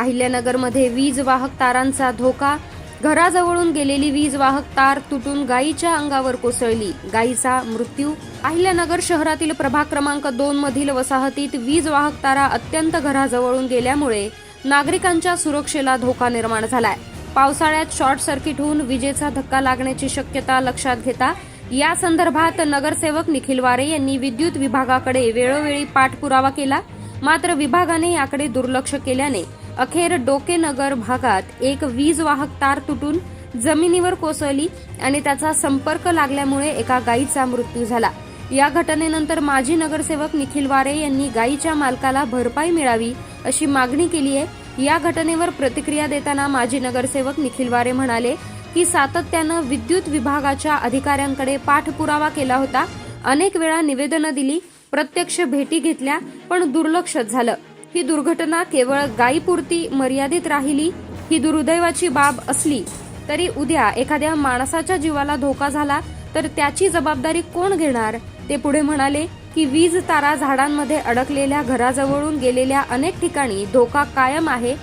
अहिल्यानगरमध्ये वीज वाहक तारांचा धोका. घराजवळून गेलेली वीज वाहक तार तुटून गायीच्या अंगावर कोसळली. गायीचा मृत्यू. अहिल्यानगर शहरातील प्रभाग क्रमांक दोन मधील वसाहतीत वीज वाहक तारा अत्यंत घराजवळून गेल्यामुळे नागरिकांच्या सुरक्षेला धोका निर्माण झालाय. पावसाळ्यात शॉर्ट सर्किट होऊन विजेचा धक्का लागण्याची शक्यता लक्षात घेता या संदर्भात नगरसेवक निखिल वारे यांनी विद्युत विभागाकडे वेळोवेळी पाठपुरावा केला. मात्र विभागाने याकडे दुर्लक्ष केल्याने अखेर डोकेनगर भागात एक वीज वाहक तार तुटून जमिनीवर कोसळली आणि त्याचा संपर्क लागल्यामुळे एका गायीचा मृत्यू झाला. या घटनेनंतर माजी नगरसेवक निखिल वारे यांनी गायीच्या मालकाला भरपाई मिळावी अशी मागणी केली आहे. या घटनेवर प्रतिक्रिया देताना माजी नगरसेवक निखिल वारे म्हणाले की सातत्यानं विद्युत विभागाच्या अधिकाऱ्यांकडे पाठपुरावा केला होता. अनेक वेळा निवेदनं दिली प्रत्यक्ष भेटी घेतल्या पण दुर्लक्षच झालं. ही दुर्घटना केवळ गायीपुरती मर्यादित राहिली ही दुर्दैवाची बाब असली तरी उद्या एखाद्या माणसाच्या जीवाला धोका झाला तर त्याची जबाबदारी कोण घेणार? ते पुढे म्हणाले की वीज तारा झाडांमध्ये अडकलेल्या घराजवळून गेलेल्या अनेक ठिकाणी धोका कायम आहे.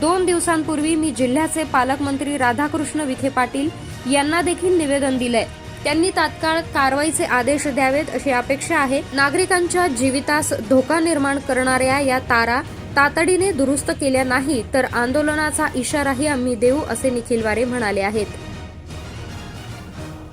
दोन दिवसांपूर्वी मी जिल्ह्याचे पालकमंत्री राधाकृष्ण विखे पाटील यांना देखील निवेदन दिलंय. त्यांनी तात्काळ कारवाईचे आदेश द्यावेत अशी अपेक्षा आहे. नागरिकांच्या जीवितास धोका निर्माण करणाऱ्या या तारा तातडीने दुरुस्त केल्या नाही तर आंदोलनाचा इशाराही आम्ही देऊ असे निखिल वारे म्हणाले आहेत.